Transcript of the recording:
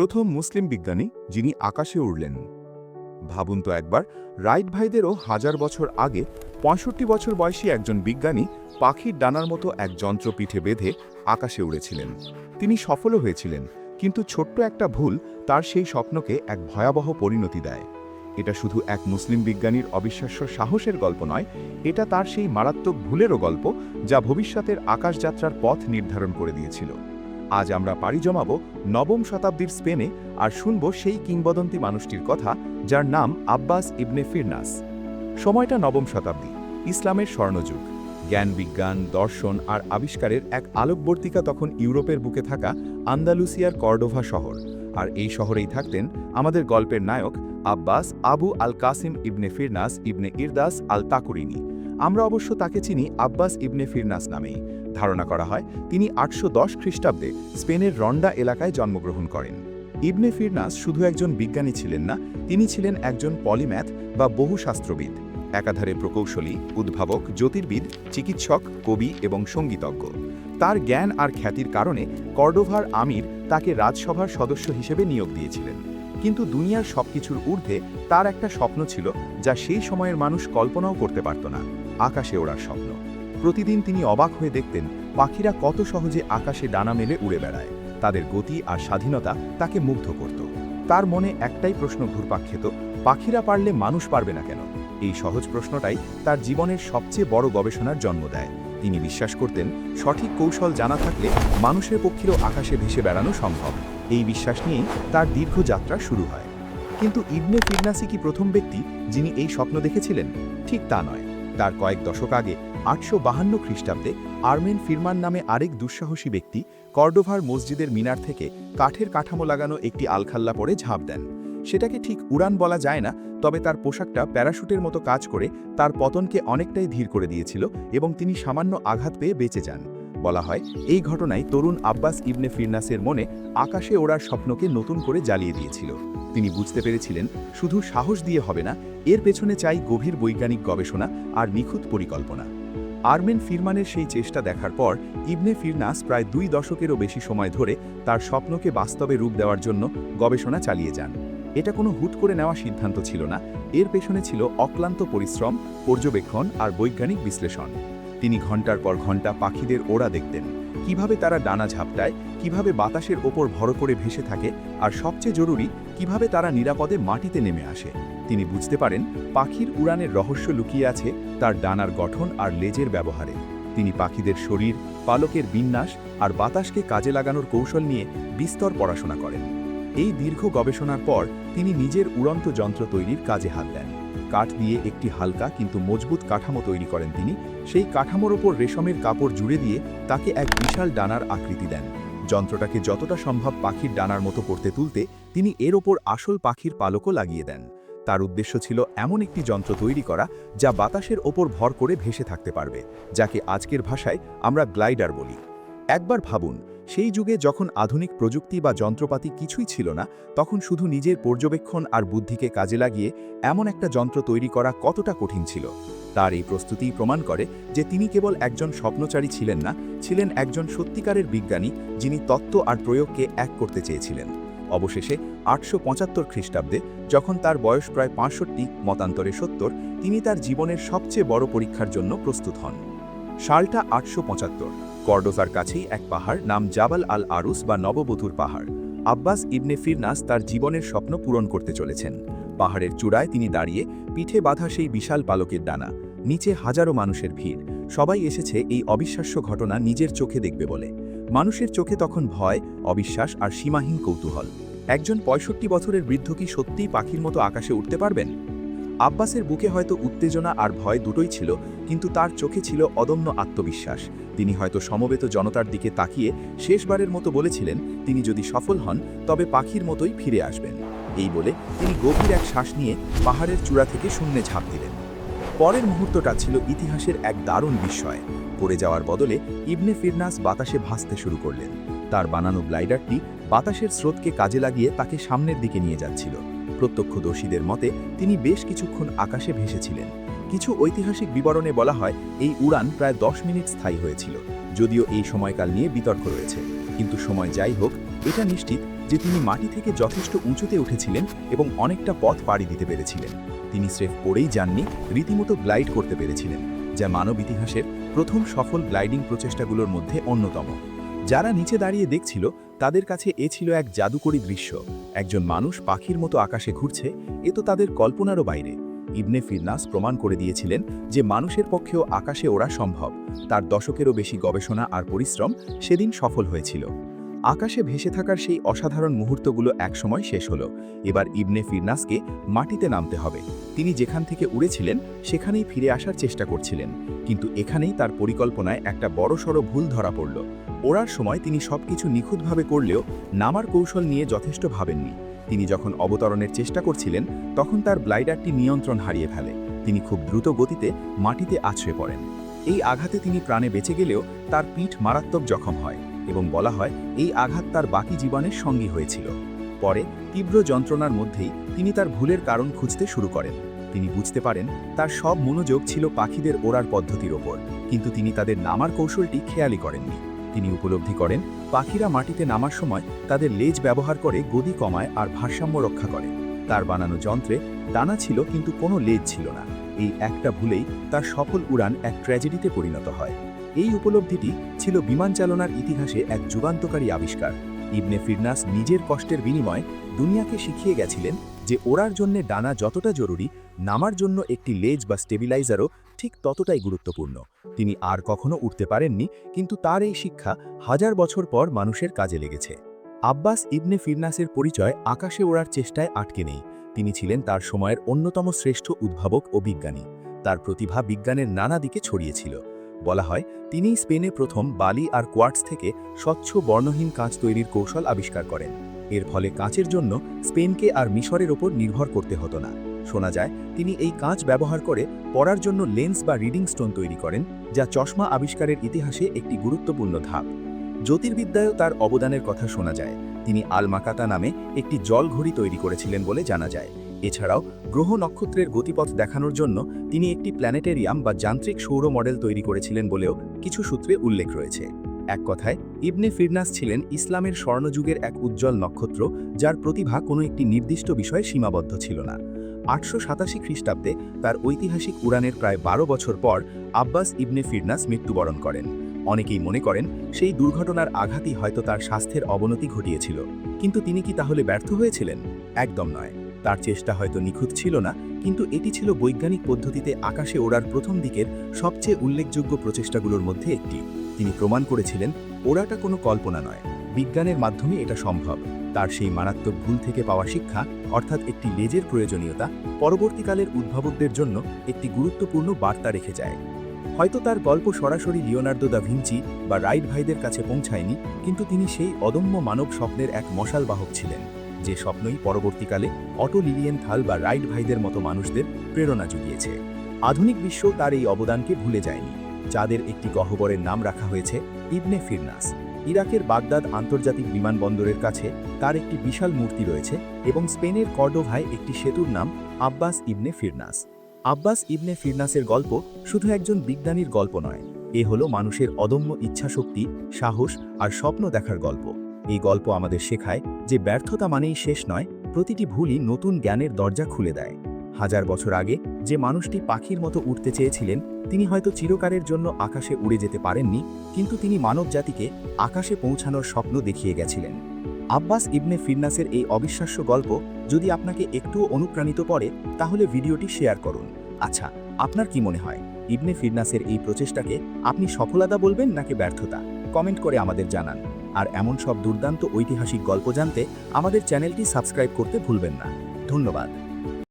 প্রথম মুসলিম বিজ্ঞানী যিনি আকাশে উড়লেন। ভাবুন তো একবার, রাইট ভাইদেরও হাজার বছর আগে পঁয়ষট্টি বছর বয়সী একজন বিজ্ঞানী পাখির ডানার মতো এক যন্ত্র পিঠে বেঁধে আকাশে উড়েছিলেন। তিনি সফলও হয়েছিলেন, কিন্তু ছোট্ট একটা ভুল তার সেই স্বপ্নকে এক ভয়াবহ পরিণতি দেয়। এটা শুধু এক মুসলিম বিজ্ঞানীর অবিশ্বাস্য সাহসের গল্প নয়, এটা তার সেই মারাত্মক ভুলেরও গল্প যা ভবিষ্যতের আকাশযাত্রার পথ নির্ধারণ করে দিয়েছিল। আজ আমরা পাড়ি জমাবো নবম শতাব্দীর স্পেনে আর শুনব সেই কিংবদন্তি মানুষটির কথা, যার নাম আব্বাস ইবনে ফিরনাস। সময়টা নবম শতাব্দী, ইসলামের স্বর্ণযুগ। জ্ঞান বিজ্ঞান, দর্শন আর আবিষ্কারের এক আলোকবর্তিকা তখন ইউরোপের বুকে থাকা আন্দালুসিয়ার কর্ডোভা শহর। আর এই শহরেই থাকতেন আমাদের গল্পের নায়ক Abbas Abu al Qasim ibn Firnas ibn Wirdas al Takurini আমরা অবশ্য তাকে চিনি আব্বাস ইবনে ফিরনাস নামেই। ধারণা করা হয়, তিনি আটশো দশ খ্রিস্টাব্দে স্পেনের রন্ডা এলাকায় জন্মগ্রহণ করেন। ইবনে ফিরনাস শুধু একজন বিজ্ঞানী ছিলেন না, তিনি ছিলেন একজন পলিম্যাথ বা বহুশাস্ত্রবিদ। একাধারে প্রকৌশলী, উদ্ভাবক, জ্যোতির্বিদ, চিকিৎসক, কবি এবং সঙ্গীতজ্ঞ। তার জ্ঞান আর খ্যাতির কারণে কর্ডোভার আমির তাকে রাজসভার সদস্য হিসেবে নিয়োগ দিয়েছিলেন। কিন্তু দুনিয়ার সবকিছুর ঊর্ধ্বে তার একটা স্বপ্ন ছিল যা সেই সময়ের মানুষ কল্পনাও করতে পারত না। আকাশে ওড়ার স্বপ্ন। প্রতিদিন তিনি অবাক হয়ে দেখতেন পাখিরা কত সহজে আকাশে ডানা মেলে উড়ে বেড়ায়। তাদের গতি আর স্বাধীনতা তাকে মুগ্ধ করত। তার মনে একটাই প্রশ্ন ঘুরপাক খেত, পাখিরা পারলে মানুষ পারবে না কেন? এই সহজ প্রশ্নটাই তার জীবনের সবচেয়ে বড় গবেষণার জন্ম দেয়। তিনি বিশ্বাস করতেন সঠিক কৌশল জানা থাকলে মানুষের পক্ষেও আকাশে ভেসে বেড়ানো সম্ভব। এই বিশ্বাস নিয়েই তার দীর্ঘ যাত্রা শুরু হয়। কিন্তু ইবনে ফিরনাসি কি প্রথম ব্যক্তি যিনি এই স্বপ্ন দেখেছিলেন? ঠিক তা নয়। তার কয়েক দশক আগে আটশো বাহান্ন খ্রিস্টাব্দে আর্মেন ফিরমান নামে আরেক দুঃসাহসী ব্যক্তি কর্ডোভার মসজিদের মিনার থেকে কাঠের কাঠামো লাগানো একটি আলখাল্লা পরে ঝাঁপ দেন। সেটাকে ঠিক উড়ান বলা যায় না, তবে তার পোশাকটা প্যারাশুটের মতো কাজ করে তার পতনকে অনেকটাই ধীর করে দিয়েছিল এবং তিনি সামান্য আঘাত পেয়ে বেঁচে যান। বলা হয়, এই ঘটনায় তরুণ আব্বাস ইবনে ফিরনাসের মনে আকাশে ওড়ার স্বপ্নকে নতুন করে জ্বালিয়ে দিয়েছিল। তিনি বুঝতে পেরেছিলেন, শুধু সাহস দিয়ে হবে না, এর পেছনে চাই গভীর বৈজ্ঞানিক গবেষণা আর নিখুঁত পরিকল্পনা। আর্মেন ফিরমানের সেই চেষ্টা দেখার পর, ইবনে ফিরনাস প্রায় দুই দশকেরও বেশি সময় ধরে তার স্বপ্নকে বাস্তবে রূপ দেওয়ার জন্য গবেষণা চালিয়ে যান। এটা কোনো হুট করে নেওয়া সিদ্ধান্ত ছিল না, এর পেছনে ছিল অক্লান্ত পরিশ্রম, পর্যবেক্ষণ আর বৈজ্ঞানিক বিশ্লেষণ। তিনি ঘণ্টার পর ঘণ্টা পাখিদের ওড়া দেখতেন। কীভাবে তারা ডানা ঝাপটায়, কীভাবে বাতাসের ওপর ভর করে ভেসে থাকে, আর সবচেয়ে জরুরি, কীভাবে তারা নিরাপদে মাটিতে নেমে আসে। তিনি বুঝতে পারেন, পাখির উড়ানের রহস্য লুকিয়ে আছে তার ডানার গঠন আর লেজের ব্যবহারে। তিনি পাখিদের শরীর, পালকের বিন্যাস আর বাতাসকে কাজে লাগানোর কৌশল নিয়ে বিস্তর পড়াশোনা করেন। এই দীর্ঘ গবেষণার পর তিনি নিজের উড়ন্ত যন্ত্র তৈরির কাজে হাত দেন। কাঠ দিয়ে একটি হালকা কিন্তু মজবুত কাঠামো তৈরি করেন তিনি। সেই কাঠামোর ওপর রেশমের কাপড় জুড়ে দিয়ে তাকে এক বিশাল ডানার আকৃতি দেন। যন্ত্রটাকে যতটা সম্ভব পাখির ডানার মতো করতে তুলতে তিনি এর ওপর আসল পাখির পালকও লাগিয়ে দেন। তার উদ্দেশ্য ছিল এমন একটি যন্ত্র তৈরি করা যা বাতাসের ওপর ভর করে ভেসে থাকতে পারবে, যাকে আজকের ভাষায় আমরা গ্লাইডার বলি। একবার ভাবুন সেই যুগে যখন আধুনিক প্রযুক্তি বা যন্ত্রপাতি কিছুই ছিল না, তখন শুধু নিজের পর্যবেক্ষণ আর বুদ্ধিকে কাজে লাগিয়ে এমন একটা যন্ত্র তৈরি করা কতটা কঠিন ছিল। তার এই প্রস্তুতিই প্রমাণ করে যে তিনি কেবল একজন স্বপ্নচারী ছিলেন না, ছিলেন একজন সত্যিকারের বিজ্ঞানী যিনি তত্ত্ব আর প্রয়োগকে এক করতে চেয়েছিলেন। অবশেষে আটশো পঁচাত্তর খ্রিস্টাব্দে যখন তার বয়স প্রায় পাঁষট্টি, মতান্তরে সত্তর, তিনি তার জীবনের সবচেয়ে বড় পরীক্ষার জন্য প্রস্তুত হন। সালটা আটশো পঁচাত্তর। কর্ডোজার কাছেই এক পাহাড় নাম জাবাল আল আরুস বা নববধূর পাহাড়। আব্বাস ইবনে ফিরনাস তার জীবনের স্বপ্ন পূরণ করতে চলেছেন। পাহাড়ের চূড়ায় তিনি দাঁড়িয়ে পিঠে বাঁধা সেই বিশাল পালকের ডানা, নিচে হাজারো মানুষের ভিড়। সবাই এসেছে এই অবিশ্বাস্য ঘটনা নিজের চোখে দেখবে বলে। মানুষের চোখে তখন ভয়, অবিশ্বাস আর সীমাহীন কৌতূহল। একজন পঁয়ষট্টি বছরের বৃদ্ধ কি সত্যিই পাখির মতো আকাশে উঠতে পারবেন? আব্বাসের বুকে হয়তো উত্তেজনা আর ভয় দুটোই ছিল, কিন্তু তার চোখে ছিল অদম্য আত্মবিশ্বাস। তিনি হয়তো সমবেত জনতার দিকে তাকিয়ে শেষবারের মতো বলেছিলেন, তিনি যদি সফল হন, তবে পাখির মতোই ফিরে আসবেন। এই বলে তিনি গভীর এক শ্বাস নিয়ে পাহাড়ের চূড়া থেকে শূন্যে ঝাঁপ দিলেন। পরের মুহূর্তটা ছিল ইতিহাসের এক দারুণ বিস্ময়। পড়ে যাওয়ার বদলে ইবনে ফিরনাস বাতাসে ভাসতে শুরু করলেন। তার বানানো গ্লাইডারটি বাতাসের স্রোতকে কাজে লাগিয়ে তাকে সামনের দিকে নিয়ে যাচ্ছিল। প্রত্যক্ষদর্শীদের মতে, তিনি বেশ কিছুক্ষণ আকাশে ভেসেছিলেন। কিছু ঐতিহাসিক বিবরণে বলা হয়, এই উড়ান প্রায় দশ মিনিট স্থায়ী হয়েছিল। যদিও এই সময়কাল নিয়ে বিতর্ক রয়েছে। কিন্তু সময় যাই হোক, এটা নিশ্চিত যে তিনি মাটি থেকে যথেষ্ট উঁচুতে উঠেছিলেন এবং অনেকটা পথ পাড়ি দিতে পেরেছিলেন। তিনি স্রেফ পড়েই যাননি, রীতিমতো গ্লাইড করতে পেরেছিলেন, যা মানব ইতিহাসের প্রথম সফল গ্লাইডিং প্রচেষ্টাগুলোর মধ্যে অন্যতম। যারা নিচে দাঁড়িয়ে দেখছিল, তাদের কাছে এ ছিল এক জাদুকরী দৃশ্য। একজন মানুষ পাখির মতো আকাশে ঘুরছে, এ তো তাদের কল্পনারও বাইরে। ইবনে ফিরনাস প্রমাণ করে দিয়েছিলেন যে মানুষের পক্ষেও আকাশে ওড়া সম্ভব। তার দশকেরও বেশি গবেষণা আর পরিশ্রম সেদিন সফল হয়েছিল। আকাশে ভেসে থাকার সেই অসাধারণ মুহূর্তগুলো একসময় শেষ হলো। এবার ইবনে ফিরনাসকে মাটিতে নামতে হবে। তিনি যেখান থেকে উড়েছিলেন, সেখানেই ফিরে আসার চেষ্টা করছিলেন। কিন্তু এখানেই তার পরিকল্পনায় একটা বড়সড় ভুল ধরা পড়ল। ওড়ার সময় তিনি সবকিছু নিখুঁতভাবে করলেও নামার কৌশল নিয়ে যথেষ্ট ভাবেননি। তিনি যখন অবতরণের চেষ্টা করছিলেন, তখন তার ব্লাইডারটি নিয়ন্ত্রণ হারিয়ে ফেলে। তিনি খুব দ্রুত গতিতে মাটিতে আছড়ে পড়েন। এই আঘাতে তিনি প্রাণে বেঁচে গেলেও তার পিঠ মারাত্মক জখম হয়। এবং বলা হয়, এই আঘাত তার বাকি জীবনের সঙ্গী হয়েছিল। পরে তীব্র যন্ত্রণার মধ্যেই তিনি তার ভুলের কারণ খুঁজতে শুরু করেন। তিনি বুঝতে পারেন, তার সব মনোযোগ ছিল পাখিদের ওড়ার পদ্ধতির ওপর, কিন্তু তিনি তাদের নামার কৌশলটি খেয়ালি করেননি। তিনি উপলব্ধি করেন, পাখিরা মাটিতে নামার সময় তাদের লেজ ব্যবহার করে গদি কমায় আর ভারসাম্য রক্ষা করে। তার বানানো যন্ত্রে ডানা ছিল কিন্তু কোনো লেজ ছিল না। এই একটা ভুলেই তার সফল উড়ান এক ট্র্যাজেডিতে পরিণত হয়। এই উপলব্ধিটি ছিল বিমান চালনার ইতিহাসে এক যুগান্তকারী আবিষ্কার। ইবনে ফিরনাস নিজের কষ্টের বিনিময়ে দুনিয়াকে শিখিয়ে গেছিলেন যে ওড়ার জন্য ডানা যতটা জরুরি, নামার জন্য একটি লেজ বা স্টেবিলাইজারও ঠিক ততটাই গুরুত্বপূর্ণ। তিনি আর কখনো উঠতে পারেননি, কিন্তু তার এই শিক্ষা হাজার বছর পর মানুষের কাজে লেগেছে। আব্বাস ইবনে ফিরনাসের পরিচয় আকাশে ওড়ার চেষ্টায় আটকে নেই। তিনি ছিলেন তার সময়ের অন্যতম শ্রেষ্ঠ উদ্ভাবক ও বিজ্ঞানী। তার প্রতিভা বিজ্ঞানের নানা দিকে ছড়িয়েছিল বলা হয়, তিনিই স্পেনে প্রথম বালি আর কোয়ার্টস থেকে স্বচ্ছ বর্ণহীন কাঁচ তৈরির কৌশল আবিষ্কার করেন। এর ফলে কাঁচের জন্য স্পেনকে আর মিশরের ওপর নির্ভর করতে হতো না। শোনা যায়, তিনি এই কাঁচ ব্যবহার করে পড়ার জন্য লেন্স বা রিডিং স্টোন তৈরি করেন, যা চশমা আবিষ্কারের ইতিহাসে একটি গুরুত্বপূর্ণ ধাপ। জ্যোতির্বিদ্যায়ও তার অবদানের কথা শোনা যায়। তিনি আলমাকাতা নামে একটি জল ঘড়ি তৈরি করেছিলেন বলে জানা যায়। এছাড়াও গ্রহ নক্ষত্রের গতিপথ দেখানোর জন্য তিনি একটি প্ল্যানেটেরিয়াম বা যান্ত্রিক সৌর মডেল তৈরি করেছিলেন বলেও কিছু সূত্রে উল্লেখ রয়েছে। এক কথায়, ইবনে ফিরনাস ছিলেন ইসলামের স্বর্ণযুগের এক উজ্জ্বল নক্ষত্র যার প্রতিভা কোনো একটি নির্দিষ্ট বিষয়ে সীমাবদ্ধ ছিল না। আটশো সাতাশি খ্রিস্টাব্দে তার ঐতিহাসিক উড়ানের প্রায় বারো বছর পর আব্বাস ইবনে ফিরনাস মৃত্যুবরণ করেন। অনেকেই মনে করেন, সেই দুর্ঘটনার আঘাতই হয়তো তার স্বাস্থ্যের অবনতি ঘটিয়েছিল। কিন্তু তিনি কি তাহলে ব্যর্থ হয়েছিলেন? একদম নয়। তার চেষ্টা হয়তো নিখুঁত ছিল না, কিন্তু এটি ছিল বৈজ্ঞানিক পদ্ধতিতে আকাশে ওড়ার প্রথম দিকের সবচেয়ে উল্লেখযোগ্য প্রচেষ্টাগুলোর মধ্যে একটি। তিনি প্রমাণ করেছিলেন, ওড়াটা কোনো কল্পনা নয়, বিজ্ঞানের মাধ্যমে এটা সম্ভব। তার সেই মারাত্মক ভুল থেকে পাওয়া শিক্ষা, অর্থাৎ একটি লেজের প্রয়োজনীয়তা, পরবর্তীকালের উদ্ভাবকদের জন্য একটি গুরুত্বপূর্ণ বার্তা রেখে যায়। হয়তো তার গল্প সরাসরি লিওনার্দো দা ভিঞ্চি বা রাইট ভাইদের কাছে পৌঁছায়নি, কিন্তু তিনি সেই অদম্য মানব স্বপ্নের এক মশাল বাহক ছিলেন। যে স্বপ্নই পরবর্তীকালে অটো লিলিয়েন থাল বা রাইট ভাইদের মতো মানুষদের প্রেরণা জুগিয়েছে। আধুনিক বিশ্ব তার এই অবদানকে ভুলে যায়নি, যাদের একটি গহ্বরের নাম রাখা হয়েছে ইবনে ফিরনাস। ইরাকের বাগদাদ আন্তর্জাতিক বিমানবন্দরের কাছে তার একটি বিশাল মূর্তি রয়েছে এবং স্পেনের কর্ডোভায় একটি সেতুর নাম Abbas ibn Firnas. Abbas ibn ফিরনাসের গল্প শুধু একজন বিজ্ঞানীর গল্প নয়, এ হলো মানুষের অদম্য ইচ্ছাশক্তি, সাহস আর স্বপ্ন দেখার গল্প। এই গল্প আমাদের শেখায় যে ব্যর্থতা মানেই শেষ নয়, প্রতিটি ভুলই নতুন জ্ঞানের দরজা খুলে দেয়। হাজার বছর আগে যে মানুষটি পাখির মতো উঠতে চেয়েছিলেন, তিনি হয়তো চিরকালের জন্য আকাশে উড়ে যেতে পারেননি, কিন্তু তিনি মানবজাতিকে আকাশে পৌঁছানোর স্বপ্ন দেখিয়ে গেছিলেন। আব্বাস ইবনে ফিরনাসের এই অবিশ্বাস্য গল্প যদি আপনাকে একটুও অনুপ্রাণিত করে, তাহলে ভিডিওটি শেয়ার করুন। আচ্ছা আপনার কি মনে হয়, ইবনে ফিরনাসের এই প্রচেষ্টাকে আপনি সফলতা বলবেন নাকি ব্যর্থতা? কমেন্ট করে আমাদের জানান। আর এমন সব দুর্দান্ত ঐতিহাসিক গল্প জানতে আমাদের চ্যানেলটি সাবস্ক্রাইব করতে ভুলবেন না। ধন্যবাদ।